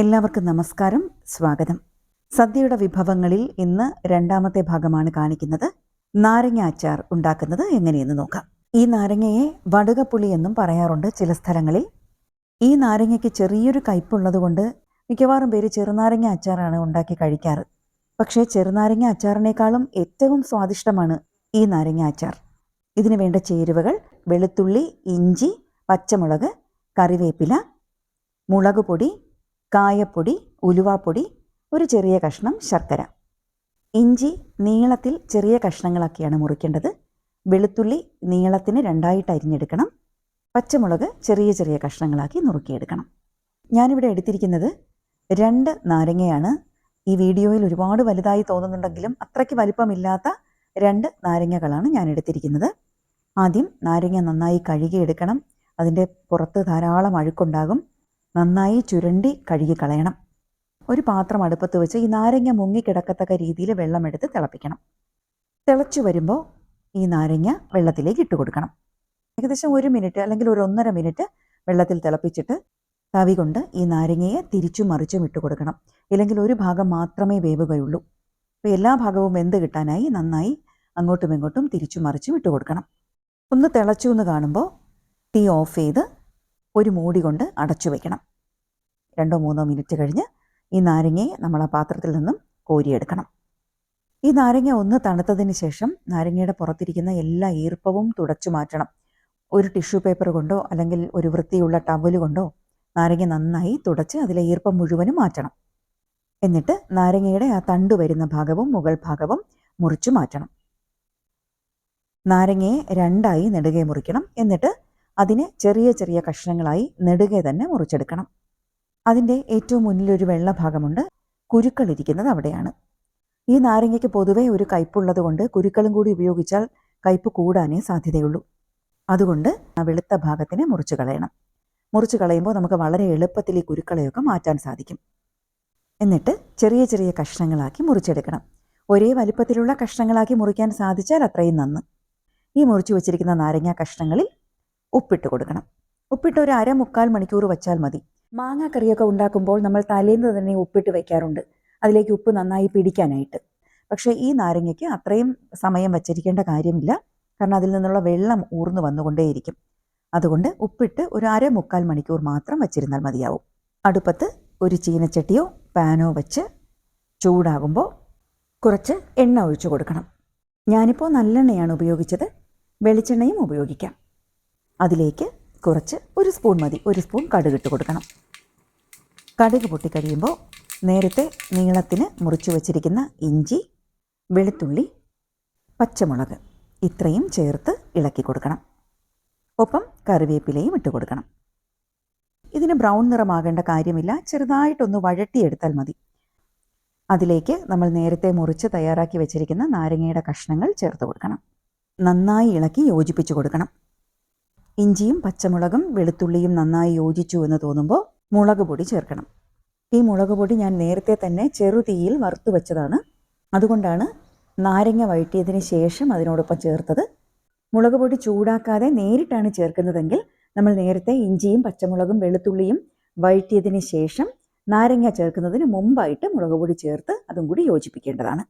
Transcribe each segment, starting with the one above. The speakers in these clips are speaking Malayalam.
എല്ലാവർക്കും നമസ്കാരം സ്വാഗതം. സദ്യയുടെ വിഭവങ്ങളിൽ ഇന്ന് രണ്ടാമത്തെ ഭാഗമാണ് കാണിക്കുന്നത്. നാരങ്ങ അച്ചാർ ഉണ്ടാക്കുന്നത് എങ്ങനെയെന്ന് നോക്കാം. ഈ നാരങ്ങയെ വടുകപ്പുളി എന്നും പറയാറുണ്ട് ചില സ്ഥലങ്ങളിൽ. ഈ നാരങ്ങയ്ക്ക് ചെറിയൊരു കയ്പുള്ളതുകൊണ്ട് മിക്കവാറും പേര് ചെറുനാരങ്ങ അച്ചാറാണ് ഉണ്ടാക്കി കഴിക്കാറ്. പക്ഷേ ചെറുനാരങ്ങ അച്ചാറിനേക്കാളും ഏറ്റവും സ്വാദിഷ്ടമാണ് ഈ നാരങ്ങ അച്ചാർ. ഇതിനു വേണ്ട ചേരുവകൾ വെളുത്തുള്ളി ഇഞ്ചി പച്ചമുളക് കറിവേപ്പില മുളക് പൊടി കായപ്പൊടി ഉലുവാപ്പൊടി ഒരു ചെറിയ കഷ്ണം ശർക്കര. ഇഞ്ചി നീളത്തിൽ ചെറിയ കഷ്ണങ്ങളാക്കിയാണ് മുറിക്കേണ്ടത്. വെളുത്തുള്ളി നീളത്തിന് രണ്ടായിട്ട് അരിഞ്ഞെടുക്കണം. പച്ചമുളക് ചെറിയ ചെറിയ കഷ്ണങ്ങളാക്കി നുറുക്കിയെടുക്കണം. ഞാനിവിടെ എടുത്തിരിക്കുന്നത് രണ്ട് നാരങ്ങയാണ്. ഈ വീഡിയോയിൽ ഒരുപാട് വലുതായി തോന്നുന്നുണ്ടെങ്കിലും അത്രയ്ക്ക് വലിപ്പമില്ലാത്ത രണ്ട് നാരങ്ങകളാണ് ഞാൻ എടുത്തിരിക്കുന്നത്. ആദ്യം നാരങ്ങ നന്നായി കഴുകിയെടുക്കണം. അതിന്റെ പുറത്ത് ധാരാളം അഴുക്കുണ്ടാകും. നന്നായി ചുരണ്ടി കഴുകി കളയണം ഒരു പാത്രം അടുപ്പത്ത് വെച്ച് ഈ നാരങ്ങ മുങ്ങിക്കിടക്കത്തക്ക രീതിയിൽ വെള്ളമെടുത്ത് തിളപ്പിക്കണം. തിളച്ചു വരുമ്പോൾ ഈ നാരങ്ങ വെള്ളത്തിലേക്ക് ഇട്ട് കൊടുക്കണം. ഏകദേശം ഒരു മിനിറ്റ് അല്ലെങ്കിൽ ഒരു ഒന്നര മിനിറ്റ് വെള്ളത്തിൽ തിളപ്പിച്ചിട്ട് തവി കൊണ്ട് ഈ നാരങ്ങയെ തിരിച്ചും മറിച്ചും ഇട്ട് കൊടുക്കണം. ഇല്ലെങ്കിൽ ഒരു ഭാഗം മാത്രമേ വേവുകയുള്ളൂ. അപ്പോൾ എല്ലാ ഭാഗവും വെന്ത് കിട്ടാനായി നന്നായി അങ്ങോട്ടും ഇങ്ങോട്ടും തിരിച്ചും മറിച്ചും ഇട്ട് കൊടുക്കണം. ഒന്ന് തിളച്ചു എന്ന് കാണുമ്പോൾ തീ ഓഫ് ചെയ്ത് ഒരു മൂടി കൊണ്ട് അടച്ചു വയ്ക്കണം രണ്ടോ മൂന്നോ മിനിറ്റ് കഴിഞ്ഞ് ഈ നാരങ്ങയെ നമ്മൾ ആ പാത്രത്തിൽ നിന്നും കോരിയെടുക്കണം. ഈ നാരങ്ങ ഒന്ന് തണുത്തതിന് ശേഷം നാരങ്ങയുടെ പുറത്തിരിക്കുന്ന എല്ലാ ഈർപ്പവും തുടച്ചു മാറ്റണം. ഒരു ടിഷ്യൂ പേപ്പർ കൊണ്ടോ അല്ലെങ്കിൽ ഒരു വൃത്തിയുള്ള ടവൽ കൊണ്ടോ നാരങ്ങ നന്നായി തുടച്ച് അതിലെ ഈർപ്പം മുഴുവനും മാറ്റണം. എന്നിട്ട് നാരങ്ങയുടെ ആ തണ്ടു വരുന്ന ഭാഗവും മുകൾ ഭാഗവും മുറിച്ചു മാറ്റണം. നാരങ്ങയെ രണ്ടായി നെടുകെ മുറിക്കണം. എന്നിട്ട് അതിനെ ചെറിയ ചെറിയ കഷ്ണങ്ങളായി നെടുകെ തന്നെ മുറിച്ചെടുക്കണം. അതിന്റെ ഏറ്റവും മുന്നിലൊരു വെള്ള ഭാഗമുണ്ട് കുരുക്കളിരിക്കുന്നത് അവിടെയാണ്. ഈ നാരങ്ങയ്ക്ക് പൊതുവേ ഒരു കയ്പുള്ളത് കൊണ്ട് കുരുക്കളും കൂടി ഉപയോഗിച്ചാൽ കയ്പ് കൂടാനേ സാധ്യതയുള്ളൂ. അതുകൊണ്ട് ആ വെളുത്ത ഭാഗത്തിനെ മുറിച്ച് കളയണം. മുറിച്ച് കളയുമ്പോൾ നമുക്ക് വളരെ എളുപ്പത്തിൽ ഈ കുരുക്കളെയൊക്കെ മാറ്റാൻ സാധിക്കും. എന്നിട്ട് ചെറിയ ചെറിയ കഷ്ണങ്ങളാക്കി മുറിച്ചെടുക്കണം. ഒരേ വലിപ്പത്തിലുള്ള കഷ്ണങ്ങളാക്കി മുറിക്കാൻ സാധിച്ചാൽ അത്രയും നന്ന്. ഈ മുറിച്ചു വച്ചിരിക്കുന്ന നാരങ്ങ കഷ്ണങ്ങളിൽ ഉപ്പിട്ട് കൊടുക്കണം. ഉപ്പിട്ട് ഒരു അര മുക്കാൽ മണിക്കൂർ വെച്ചാൽ മതി. മാങ്ങ കറിയൊക്കെ ഉണ്ടാക്കുമ്പോൾ നമ്മൾ തലേന്ന് തന്നെ ഉപ്പിട്ട് വയ്ക്കാറുണ്ട് അതിലേക്ക് ഉപ്പ് നന്നായി പിടിക്കാനായിട്ട്. പക്ഷേ ഈ നാരങ്ങയ്ക്ക് അത്രയും സമയം വച്ചിരിക്കേണ്ട കാര്യമില്ല. കാരണം അതിൽ നിന്നുള്ള വെള്ളം ഊർന്നു വന്നുകൊണ്ടേയിരിക്കും. അതുകൊണ്ട് ഉപ്പിട്ട് ഒരു അര മുക്കാൽ മണിക്കൂർ മാത്രം വച്ചിരുന്നാൽ മതിയാവും. അടുപ്പത്ത് ഒരു ചീനച്ചട്ടിയോ പാനോ വെച്ച് ചൂടാകുമ്പോൾ കുറച്ച് എണ്ണ ഒഴിച്ചു കൊടുക്കണം. ഞാനിപ്പോൾ നല്ലെണ്ണയാണ് ഉപയോഗിച്ചത്. വെളിച്ചെണ്ണയും ഉപയോഗിക്കാം. അതിലേക്ക് കുറച്ച് ഒരു സ്പൂൺ മതി. ഒരു സ്പൂൺ കടുക് ഇട്ട് കൊടുക്കണം. കടുക് പൊട്ടിക്കഴിയുമ്പോൾ നേരത്തെ നീളത്തിന് മുറിച്ചു വച്ചിരിക്കുന്ന ഇഞ്ചി വെളുത്തുള്ളി പച്ചമുളക് ഇത്രയും ചേർത്ത് ഇളക്കി കൊടുക്കണം. ഒപ്പം കറിവേപ്പിലയും ഇട്ട് കൊടുക്കണം. ഇതിന് ബ്രൗൺ നിറമാകേണ്ട കാര്യമില്ല. ചെറുതായിട്ടൊന്ന് വഴട്ടിയെടുത്താൽ മതി. അതിലേക്ക് നമ്മൾ നേരത്തെ മുറിച്ച് തയ്യാറാക്കി വെച്ചിരിക്കുന്ന നാരങ്ങയുടെ കഷ്ണങ്ങൾ ചേർത്ത് കൊടുക്കണം. നന്നായി ഇളക്കി യോജിപ്പിച്ച് കൊടുക്കണം. ഇഞ്ചിയും പച്ചമുളകും വെളുത്തുള്ളിയും നന്നായി യോജിച്ചു എന്ന് തോന്നുമ്പോൾ മുളക് പൊടി ചേർക്കണം. ഈ മുളക് പൊടി ഞാൻ നേരത്തെ തന്നെ ചെറുതീയിൽ വറുത്തു വെച്ചതാണ്. അതുകൊണ്ടാണ് നാരങ്ങ വഴറ്റിയതിന് ശേഷം അതിനോടൊപ്പം ചേർത്തത്. മുളക് പൊടി ചൂടാക്കാതെ നേരിട്ടാണ് ചേർക്കുന്നതെങ്കിൽ നമ്മൾ നേരത്തെ ഇഞ്ചിയും പച്ചമുളകും വെളുത്തുള്ളിയും വഴറ്റിയതിന് ശേഷം നാരങ്ങ ചേർക്കുന്നതിന് മുമ്പായിട്ട് മുളക് പൊടി ചേർത്ത് അതും കൂടി യോജിപ്പിക്കേണ്ടതാണ്.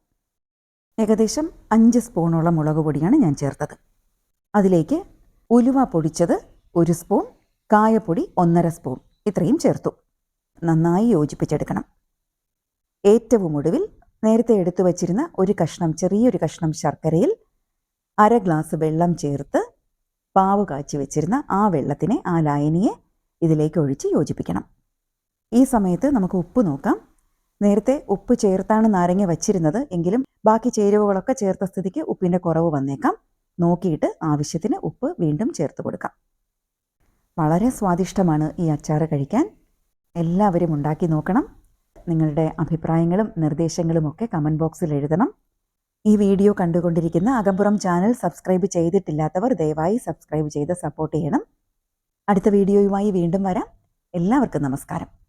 ഏകദേശം അഞ്ച് സ്പൂണോളം മുളക് പൊടിയാണ് ഞാൻ ചേർത്തത്. അതിലേക്ക് ഉലുവ പൊടിച്ചത് ഒരു സ്പൂൺ കായപ്പൊടി ഒന്നര സ്പൂൺ. ഇത്രയും ചേർത്തു. നന്നായി യോജിപ്പിച്ചെടുക്കണം. ഏറ്റവും ഒടുവിൽ നേരത്തെ എടുത്തു വച്ചിരുന്ന ഒരു കഷ്ണം ചെറിയൊരു കഷ്ണം ശർക്കരയിൽ അര ഗ്ലാസ് വെള്ളം ചേർത്ത് പാവ് കാച്ചി വെച്ചിരുന്ന ആ വെള്ളത്തിനെ ആ ലായനിയെ ഇതിലേക്ക് ഒഴിച്ച് യോജിപ്പിക്കണം. ഈ സമയത്ത് നമുക്ക് ഉപ്പ് നോക്കാം. നേരത്തെ ഉപ്പ് ചേർത്താണ് നാരങ്ങ വച്ചിരുന്നത്. എങ്കിലും ബാക്കി ചേരുവകളൊക്കെ ചേർത്ത സ്ഥിതിക്ക് ഉപ്പിന്റെ കുറവ് വന്നേക്കാം. നോക്കിയിട്ട് ആവശ്യത്തിന് ഉപ്പ് വീണ്ടും ചേർത്ത് കൊടുക്കാം. വളരെ സ്വാദിഷ്ടമാണ് ഈ അച്ചാർ കഴിക്കാൻ. എല്ലാവരും ഉണ്ടാക്കി നോക്കണം. നിങ്ങളുടെ അഭിപ്രായങ്ങളും നിർദ്ദേശങ്ങളും ഒക്കെ കമന്റ് ബോക്സിൽ എഴുതണം. ഈ വീഡിയോ കണ്ടുകൊണ്ടിരിക്കുന്ന അകമ്പുറം ചാനൽ സബ്സ്ക്രൈബ് ചെയ്തിട്ടില്ലാത്തവർ ദയവായി സബ്സ്ക്രൈബ് ചെയ്ത് സപ്പോർട്ട് ചെയ്യണം. അടുത്ത വീഡിയോയുമായി വീണ്ടും വരാം. എല്ലാവർക്കും നമസ്കാരം.